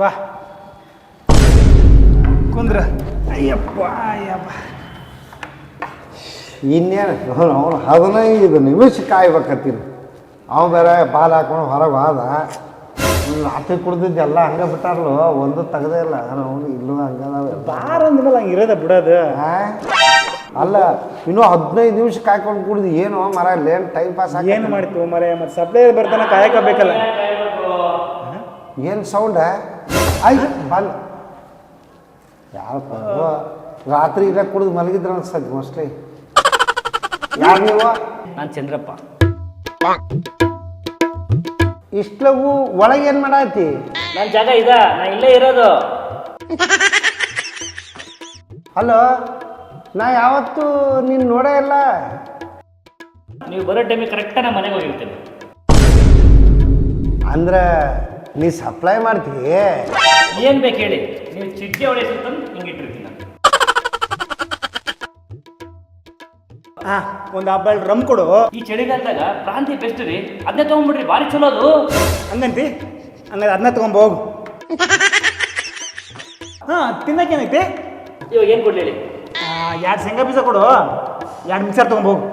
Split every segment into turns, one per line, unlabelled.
ಬಾ. ಕುಂದ್ರ. ಅಯ್ಯಪ್ಪ ಅಯ್ಯಪ್ಪ.
ಇನ್ನೇನು? ಅವನು ಹದಿನೈದು ನಿಮಿಷ ಕಾಯ್ಬೇಕತ್ತೀನಿ. ಅವರ ಬೇರೆ ಬಾಲ್ ಹಾಕೊಂಡು ಹೊರಗೆ ಹೋದ. ರಾತ್ರಿ ಕುಡ್ದಿದ್ದೆಲ್ಲ ಹಂಗೆ ಬಿಟ್ಟಾರಲ್ಲ ಒಂದು ತೆಗ್ದೇ ಇಲ್ಲ. ಅವನು ಇಲ್ಲೂ ಹಂಗದಾವೆ
ಬಾರ ಅಂದ್ಮೇಲೆ ಹಂಗೆ ಇರೋದ ಬಿಡೋದು.
ಅಲ್ಲ ಇನ್ನೂ ಹದಿನೈದು ನಿಮಿಷ ಕಾಯ್ಕೊಂಡು ಕುಡಿದು ಏನು ಮರ ಲೇನ್ ಟೈಮ್ ಪಾಸ್
ಏನು ಮಾಡ್ತೀವಿ ಮರ? ಮತ್ತೆ ಸಪ್ಲೈ ಬರ್ತಾನೆ ಕಾಯಕ ಬೇಕಲ್ಲ
ಏನು ಸೌಂಡ ಆಯ್ತು ಬಂದ. ಯಾರಪ್ಪ? ರಾತ್ರಿ ಇಲ್ಲ ಕುಡಿದು ಮಲಗಿದ್ರ ಅನ್ಸತ್ತೆ ಮೋಸ್ಟ್ಲಿ ಯಾರು ನೀವು?
ನಾನು ಚಂದ್ರಪ್ಪ.
ಇಷ್ಟಲಗು ಒಳಗೆ ಏನು ಮಾಡಾತಿ?
ನನ್ನ ಜಾಗ ಇದ ನಾ ಇಲ್ಲೇ ಇರೋದು.
ಹಲೋ ನಾ ಯಾವತ್ತು ನೀನು ನೋಡೇ ಇಲ್ಲ.
ನೀವು ಬರೋ ಟೈಮಿಗೆ ಕರೆಕ್ಟಾಗಿ ನಾನು ಮನೆಗೆ ಹೋಗಿರ್ತೀನಿ.
ಅಂದ್ರೆ ನೀ ಸಪ್ಲೈ ಮಾಡ್ತೀವಿ
ಏನು ಬೇಕು ಹೇಳಿ? ನೀವು ಚಿಟ್ಟಿ ಹೊಡೆ ಸುತ್ತಂದು ಹಿಂಗೆ
ಹಾ ಒಂದು ಹಬ್ಬ ರಮ್ ಕೊಡು.
ಈ ಚಳಿಗಾಲದಾಗ ಪ್ರಾಂತಿ ಬೆಸ್ಟ್ ರೀ. ಅದನ್ನೇ ತಗೊಂಡ್ಬಿಡ್ರಿ ಭಾರಿ ಚಲೋ ಅದು.
ಹಂಗಂತಿ? ಹಂಗಾದ್ರೆ ಅದನ್ನ ತಗೊಂಬೋಗು ಹಾ ತಿನ್ನಕ್ಕೇನೈತಿ
ಇವಾಗ ಏನು ಕೊಡ್ಲಿ ಹೇಳಿ?
ಎರಡು ಶೇಂಗಾ ಬೀಜ ಕೊಡು. ಎರಡು ಮಿಕ್ಸರ್ ತಗೊಂಬ ಹೋಗು.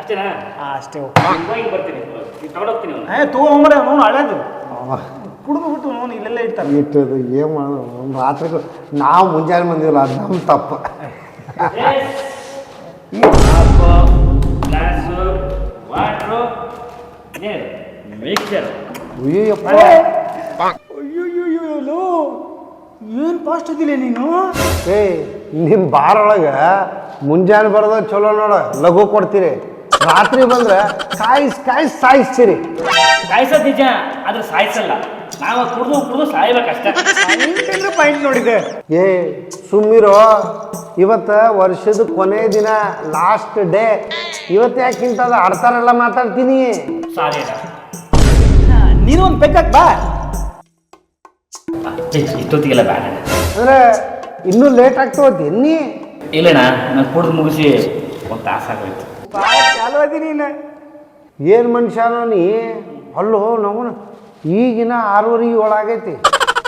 ಅಷ್ಟೇನಾ?
ಆ, ಅಷ್ಟೇ ಹೋಗು.
ಹೋಗಿ ಬರ್ತೀನಿ. ನೀವು ತಗೊಂಡೋಗ್ತೀನಿ ಅವ್ನು.
ಏ ತಗೊಂಬರ ನೋನು ಹಳೇದು. ಕುಡಿದು ಬಿಟ್ಟು ನೋನು ಇಲ್ಲೆಲ್ಲ ಇಡ್ತಾರೆ
ಇಟ್ಟದು ಏನು ಮಾಡೋದು ರಾತ್ರಿ ನಾವು ಮುಂಜಾನೆ ಬಂದಿಲ್ಲ ಅದು ನಮ್ಮ ತಪ್ಪು. ಅಯ್ಯಪ್ಪ
ಅಯ್ಯೋ ಏನು ಫಾಸ್ಟ್ ಇದಿಲ್ಲ ನೀನು?
ಏ ನಿಮ್ಮ ಬಾರೊಳಗೆ ಮುಂಜಾನೆ ಬರೋದ ಚಲೋ ನೋಡ ಲಘು ಕೊಡ್ತೀರಿ. ರಾತ್ರಿ ಬಂದ್ರೆ ಕಾಯಿಸ್ ಕಾಯಿಸ್ ಸಾಯಿಸ್ತೀರಿ.
ಸಾಯಿಸೋದಿಜ ನಿಜ ಆದ್ರೆ ಸಾಯಿಸಲ್ಲ. ನಾವು ಕುಡ್ದು ಕುಡ್ದು ಸಾಯ್ಬೇಕಷ್ಟೇ.
ಪಾಯಿಂಟ್ ನೋಡಿದೆ.
ಏ ಸುಮ್ಮಿರೋ ಇವತ್ತ ವರ್ಷದ ಕೊನೆ ದಿನ ಲಾಸ್ಟ್ ಡೇ ಇವತ್ತು ಯಾಕಿಂತ ಆಡ್ತಾರಲ್ಲ ಮಾತಾಡ್ತೀನಿ?
ಸಾರಿ
ನೀನು ಒಂದು ಬೇಕಾಕ್ ಬಾ.
ಇಷ್ಟೊತ್ತಿಗೆಲ್ಲ ಬೇಡ
ಅಂದ್ರೆ ಇನ್ನೂ ಲೇಟ್ ಆಗ್ತವತ್ತಿ ನೀ
ಇಲ್ಲಣ್ಣ ನಾನು ಕುಡ್ದು ಮುಗಿಸಿ ಒಂದು ತಾಸಾಗೋಯ್ತು
ಏನು ಮನುಷ್ಯನೋ ನೀ? ಅಲ್ಲೋ ನಾವು ಈಗಿನ ಆರೂವರೆಗೆ ಒಳಗೈತಿ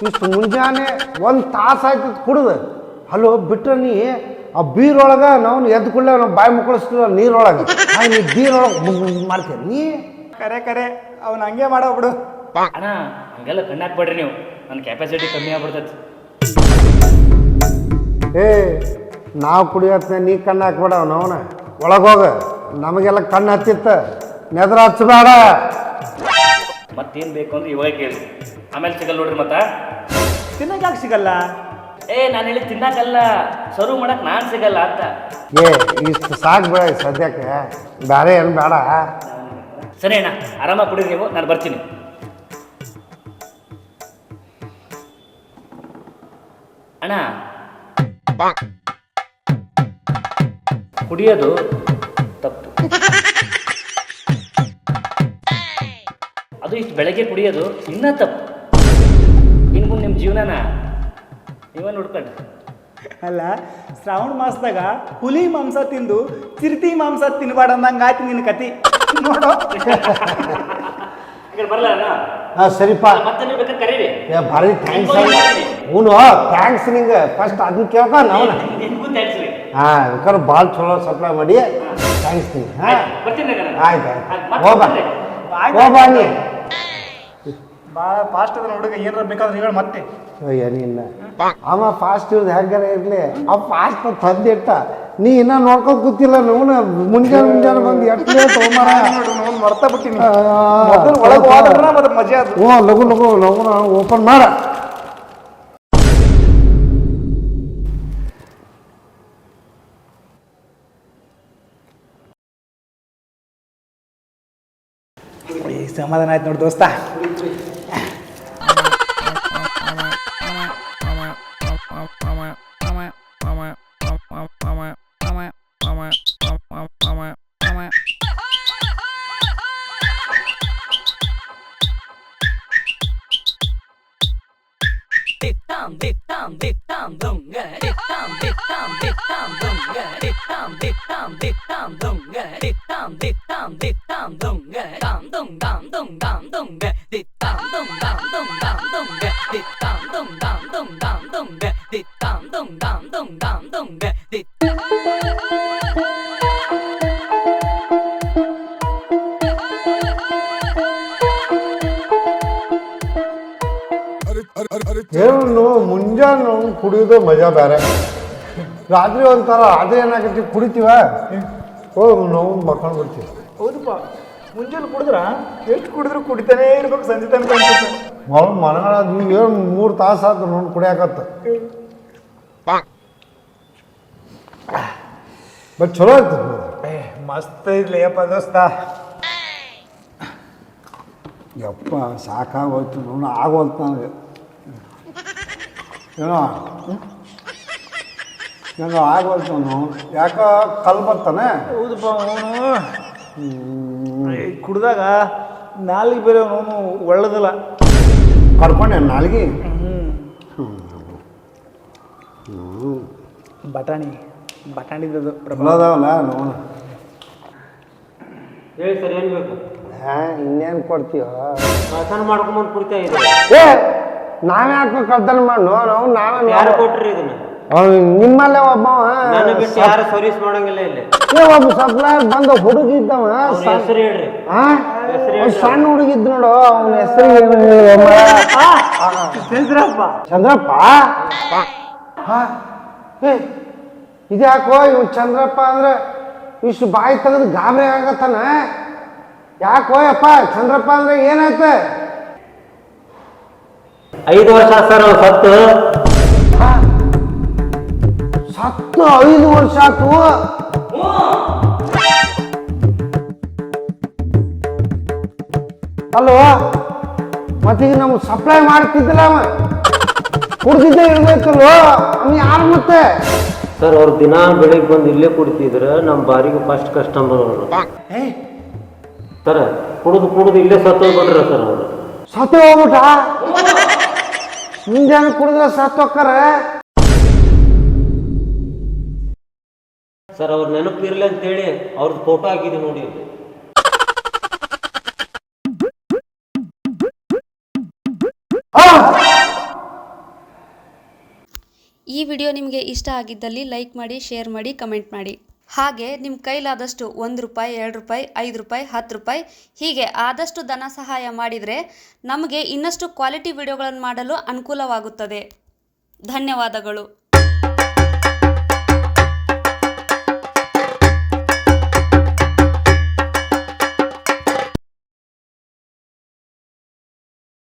ಇಷ್ಟು ಮುಂಜಾನೆ ಒಂದು ತಾಸು ಆಯ್ತು ಕುಡ್ದು. ಹಲೋ ಬಿಟ್ರೆ ನೀ ಆ ಬೀರೊಳಗೆ ನಾವು ಎದ್ದು ಕೂಡಲೇ ನಾವು ಬಾಯಿ ಮುಕ್ಕಳಿಸ್ತೀವ ನೀರೊಳಗೆ. ಆ ನೀ ಬೀರೊಳಗೆ ಮಾಡ್ತೀಯ. ನೀ
ಕರೆ ಕರೆ ಅವ್ನು ಹಂಗೆ ಮಾಡೋ ಬಿಡು.
ಅಣ್ಣ ಹಂಗೆಲ್ಲ ಕಣ್ಣು ಹಾಕ್ಬೇಡ್ರಿ ನೀವು. ನನ್ನ ಕೆಪಾಸಿಟಿ ಕಮ್ಮಿ ಆಗ್ಬಿಡ್ತೈತಿ.
ಏ ನಾವು ಕುಡಿಯತ್ನ ನೀ ಕಣ್ಣು ಹಾಕ್ಬೇಡ ಅವನವನ ಒಳಗೋಗ ನಮಗೆಲ್ಲ ಕಣ್ಣು ಹತ್ತಿತ್ತ. ನೆದ್ರ ಹಚ್ಚಬೇಡ.
ಮತ್ತೇನು ಬೇಕು ಅಂದ್ರೆ ಇವಾಗ ಕೇಳಿ. ಆಮೇಲೆ ಸಿಗಲ್ಲ ನೋಡ್ರಿ ಮತ್ತೆ.
ತಿನ್ನಕ್ಕೆ ಯಾಕೆ ಸಿಗಲ್ಲ?
ಏ ನಾನು ಹೇಳಿ ತಿನ್ನಕ್ಕಲ್ಲ ಸರ್ವ್ ಮಾಡಕ್ ನಾನು ಸಿಗಲ್ಲ ಅಂತ.
ಏ ಇಷ್ಟು ಸಾಕು ಬೇಡ ಸದ್ಯಕ್ಕೆ. ಬೇರೆ ಏನು ಬೇಡ.
ಸರಿ ಅಣ್ಣ ಆರಾಮಾಗಿ ಕುಡಿ ನೀವು ನಾನು ಬರ್ತೀನಿ. ಅಣ್ಣ. ಕುಡಿಯೋದು ತಪ್ಪು. ಅದು ಇಷ್ಟು ಬೆಳಗ್ಗೆ ಕುಡಿಯೋದು ಇನ್ನ ತಪ್ಪು. ಇನ್ನು ಮುಂದೆ ನಿಮ್ಮ ಜೀವನನ ನೀವೇ ನೋಡ್ಕೊಂಡು
ಅಲ್ಲ ಶ್ರಾವಣ ಮಾಸದಾಗ ಹುಲಿ ಮಾಂಸ ತಿಂದು ಚಿರತಿ ಮಾಂಸ ತಿನ್ಬಾರ್ದು ಅಂದಂಗ ಆಯ್ತು ನಿನ್ನ ಕತಿ. ನೋಡು.
ಬರಲ್ಲ ಅಣ್ಣ?
ಹಾಂ ಸರಿಪ್ಪ
ಮತ್ತೆ ನೀವು ಬೇಕಾದ್ರೆ ಕರೀರಿ.
ಏ ಭಾರಿ ಥ್ಯಾಂಕ್ಸ್ ಹ್ಞೂ ಥ್ಯಾಂಕ್ಸ್ ನಿಂಗೆ. ಫಸ್ಟ್ ಅದನ್ನ ಕೇಳ್ಕ ನಾವು
ನಿಮಗೂ ಥ್ಯಾಂಕ್ಸ್ ರೀ.
ಹಾಂ ಬೇಕಾದ್ರೆ ಭಾಳ ಚಲೋ ಸಪ್ಲೈ ಮಾಡಿ. ಥ್ಯಾಂಕ್ಸ್ ನೀ ಹಾಂ.
ಬರ್ತೀನಿ.
ಆಯ್ತು ಹೋಗ್ಬಾ. ಹೋಗ್ಬಾ ನೀ.
ಭಾಳ ಫಾಸ್ಟ್ ಅದ ಹುಡುಗ ಏನಾರ ಬೇಕಾದ್ರೆ ಹೇಳ ಮತ್ತೆ
ಅಯ್ಯ ನಿನ್ನ ಅವ ಫಾಸ್ಟ್ ಇರೋದು ಹೆಂಗಾರ ಇರ್ಲಿ ಅವ ಫಾಸ್ಟ್ ತಂದಿಟ್ಟ ನೀ ಇನ್ನ ನೋಡ್ಕೊಂಡ್ ಕೂತಿಲ್ಲ ನೋನ ಮುಂಜಾನೆ ಮುಂಜಾನೆ ಬಂದು ಎಷ್ಟು
ತಗೊಂಬಾರ ಮರ್ತಾ ಬಿಟ್ಟಿನಿ ಮೊದಲು ಒಳಗೆ ಹೋದ್ರೆ ಮತ್ತೆ ಮಜಾ ಅದು
ಓ ಲಘು ಲಘು ಲಘು ಓಪನ್ ಮಾಡ
ಸಮಾಧಾನ ಆಯ್ತು ನೋಡಿ ದೋಸ್ತ
ಏನು ಮುಂಜಾನೆ ಕುಡಿಯೋದು ಮಜಾ ಬೇರೆ. ರಾತ್ರಿ ಒಂಥರ ಅದೇ ಏನಾಗೈತಿ ಕುಡಿತೀವ? ಓ ನೋವು ಮಕ್ಕೊಂಡು ಬಿಡ್ತೀವಿ.
ಹೌದಪ್ಪ. ಮುಂಜಾನೆ ಕುಡಿದ್ರ ಎಷ್ಟು ಕುಡಿದ್ರು ಕುಡಿತಾನೆ ಇರ್ಬೇಕು ಸಂಜೆ ತನಕ
ಮನಗಳ ಏನು ಮೂರು ತಾಸು ಆದ್ರೆ ನೋಡಿ ಕುಡಿಯಾಕತ್ತ. ಬಟ್ ಚಲೋ ಆಯ್ತು.
ಏ ಮಸ್ತ್ ಇರ್ಲಿಯಪ್ಪ ದೋಸ್ತ.
ಯಪ್ಪ ಸಾಕಾಗೋಯ್ತು ನೋಡ ಆಗೋಯ್ತು ನನಗೆ. ಏನೋ? ಏನೋ ಆಗೋಲ್ತು ಅವನು? ಯಾಕೋ ಕಲ್ ಬರ್ತಾನೆ?
ಹೌದಪ್ಪ ಅವನು. ಕುಡ್ದಾಗ ನಾಲ್ಗೆ ಬೇರೆ ಅವನು ಒಳ್ಳದಲ್ಲ.
ಕರ್ಕೊಂಡೆ ನಾಲ್ಗಿ?
ಬಟಾಣಿ. ಬಟಾಣಿದ್ದು
ಪ್ರಬಲ. ಅದಾವಲ್ಲ ನೋಡು
ಹೇಳಿ ಸರ್ ಏನು ಬೇಕು?
ಹಾಂ ಇನ್ನೇನು ಕೊಡ್ತೀವ
ಕಳ್ತನ ಮಾಡ್ಕೊಂಬಂದು ಕುಡಿತಾ ಇದೆ
ಏ ನಾವೇ ಯಾಕೆ ಕಳ್ತನ ಮಾಡಿ ನಾವು ನಾವೇ
ಯಾರು ಕೊಟ್ರಿ ಇದನ್ನ?
ಅವ್ನು ನಿಮ್ಮಲ್ಲೇ ಒಬ್ಬ
ನನ್ನ ಬಿಟ್ಟು ಯಾರು ಸರ್ವಿಸ್ ಮಾಡಂಗಿಲ್ಲ ಇಲ್ಲಿ.
ಏ ಒಬ್ಬ ಸಪ್ಲೈಯರ್ ಬಂದ ಹುಡುಗಿದ್ದವ.
ಇದ್ದವ ಹೆಸರು ಹೇಳ್ರಿ.
ಆ? ಒಂದ್ ಸಣ್ಣ ಹುಡುಗಿದ್ ನೋಡು. ಅವನ ಹೆಸರು ಏನು
ಚಂದ್ರಪ್ಪ.
ಚಂದ್ರಪ್ಪ? ಹಾ ಏ ಇದ್ಯಾಕೋ ಇವ್ ಚಂದ್ರಪ್ಪ ಅಂದ್ರೆ ಇಷ್ಟು ಬಾಯಿ ತೆಗೆದು ಗಾಬರಿ ಆಗತ್ತಾನ? ಯಾಕೋ ಅಪ್ಪ ಚಂದ್ರಪ್ಪ ಅಂದ್ರೆ ಏನಾಯ್ತು?
ಐದು ವರ್ಷ ಸರ್ ಅವ್ನು ಸತ್ತು?
ಸತ್ತು ಐದು ವರ್ಷ ಆತು ಅಲ್ವ ಈಗ ನಮ್ಗೆ ಸಪ್ಲೈ ಮಾಡ್ತಿದ್ದಿಲ್ಲ ಅವ. ಕುಡ್ದಿದ್ದೆ ಇರ್ಬೇಕಲ್ವ ಅವ್ನು ಯಾರು ಮತ್ತೆ?
ಸರ್ ಅವ್ರು ದಿನ ಬೆಳಿಗ್ಗೆ ಬಂದು ಇಲ್ಲೇ ಕುಡಿತಿದ್ರ ನಮ್ಮ ಬಾರಿಗೆ ಫಸ್ಟ್ ಕಸ್ಟಮರ್ ಅವರು. ಸರ್ ಕುಡಿದು ಕುಡಿದು ಇಲ್ಲೇ ಸತ್ತು ಹೋಗ್ಬಿಟ್ರ ಸರ್ ಅವರು.
ಸತ್ತು ಹೋಗ್ಬಿಟ್ಟ ಮುಂಜಾನೆ ಕುಡಿದ್ರೆ ಸತ್ತು
ಸರ್ ಅವ್ರ ನೆನಪು ಇರ್ಲಿ ಅಂತೇಳಿ ಅವ್ರದ್ದು ಫೋಟೋ ಹಾಕಿದೆ ನೋಡಿ
ಈ ವಿಡಿಯೋ ನಿಮಗೆ ಇಷ್ಟ ಆಗಿದ್ದಲ್ಲಿ ಲೈಕ್ ಮಾಡಿ ಶೇರ್ ಮಾಡಿ ಕಮೆಂಟ್ ಮಾಡಿ. ಹಾಗೆ ನಿಮ್ಮ ಕೈಲಾದಷ್ಟು ಒಂದು ರೂಪಾಯಿ, ಎರಡು ರೂಪಾಯಿ, ಐದು ರೂಪಾಯಿ, ಹತ್ತು ರೂಪಾಯಿ, ಹೀಗೆ ಆದಷ್ಟು ಧನ ಸಹಾಯ ಮಾಡಿದರೆ ನಮಗೆ ಇನ್ನಷ್ಟು ಕ್ವಾಲಿಟಿ ವಿಡಿಯೋಗಳನ್ನು ಮಾಡಲು ಅನುಕೂಲವಾಗುತ್ತದೆ. ಧನ್ಯವಾದಗಳು.